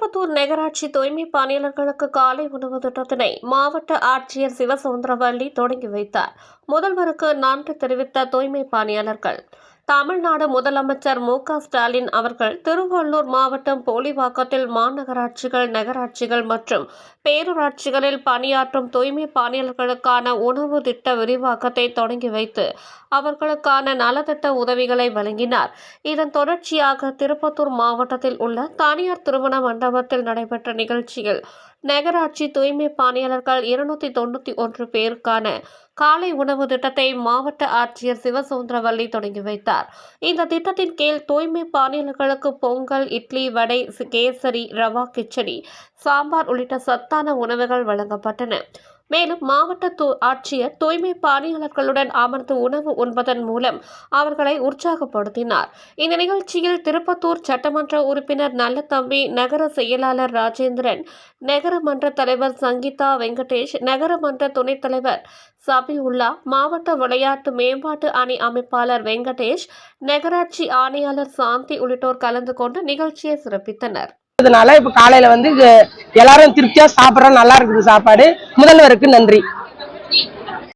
திருப்பத்தூர் நகராட்சி தூய்மை பணியாளர்களுக்கு காலை உணவு திட்டத்தினை மாவட்ட ஆட்சியர் சிவசுந்தரவள்ளி தொடங்கி வைத்தார். முதல்வருக்கு நன்றி தெரிவித்த தூய்மை பணியாளர்கள் தமிழ்நாடு முதலமைச்சர் மு க ஸ்டாலின் அவர்கள் திருவள்ளூர் மாவட்டம் போலிவாக்கத்தில் மாநகராட்சிகள் நகராட்சிகள் மற்றும் பேரூராட்சிகளில் பணியாற்றும் தூய்மை பணியாளர்களுக்கான உணவு திட்ட விரிவாக்கத்தை தொடங்கி வைத்து அவர்களுக்கான நலத்திட்ட உதவிகளை வழங்கினார். இதன் தொடர்ச்சியாக திருப்பத்தூர் மாவட்டத்தில் உள்ள தனியார் திருமண மண்டபத்தில் நடைபெற்ற நிகழ்ச்சியில் நகராட்சி தூய்மை பணியாளர்கள் இருநூத்தி தொண்ணூத்தி ஒன்று பேருக்கான காலை உணவு திட்டத்தை மாவட்ட ஆட்சியர் சிவசுந்தரவல்லி தொடங்கி வைத்தார். இந்த திட்டத்தின் கீழ் தூய்மை பணியாளர்களுக்கு பொங்கல் இட்லி வடை கேசரி ரவா கிச்சடி சாம்பார் உள்ளிட்ட சத்தான உணவுகள் வழங்கப்பட்டன. மேலும் மாவட்ட ஆட்சியர் தூய்மை பணியாளர்களுடன் அமர்ந்து உணவு உண்பதன் மூலம் அவர்களை உற்சாகப்படுத்தினார். இந்த நிகழ்ச்சியில் திருப்பத்தூர் சட்டமன்ற உறுப்பினர் நல்லத்தம்பி நகர செயலாளர் ராஜேந்திரன் நகரமன்ற தலைவர் சங்கீதா வெங்கடேஷ் நகரமன்ற துணைத் தலைவர் சபியுல்லா மாவட்ட விளையாட்டு மேம்பாட்டு அணி அமைப்பாளர் வெங்கடேஷ் நகராட்சி ஆணையாளர் சாந்தி உள்ளிட்டோர் கலந்து கொண்டு நிகழ்ச்சியை சிறப்பித்தனர். அதனால இப்ப காலையில வந்து எல்லாரும் திருப்தியா சாப்பிடுறோம் நல்லா இருக்குது சாப்பாடு. முதல்வருக்கு நன்றி.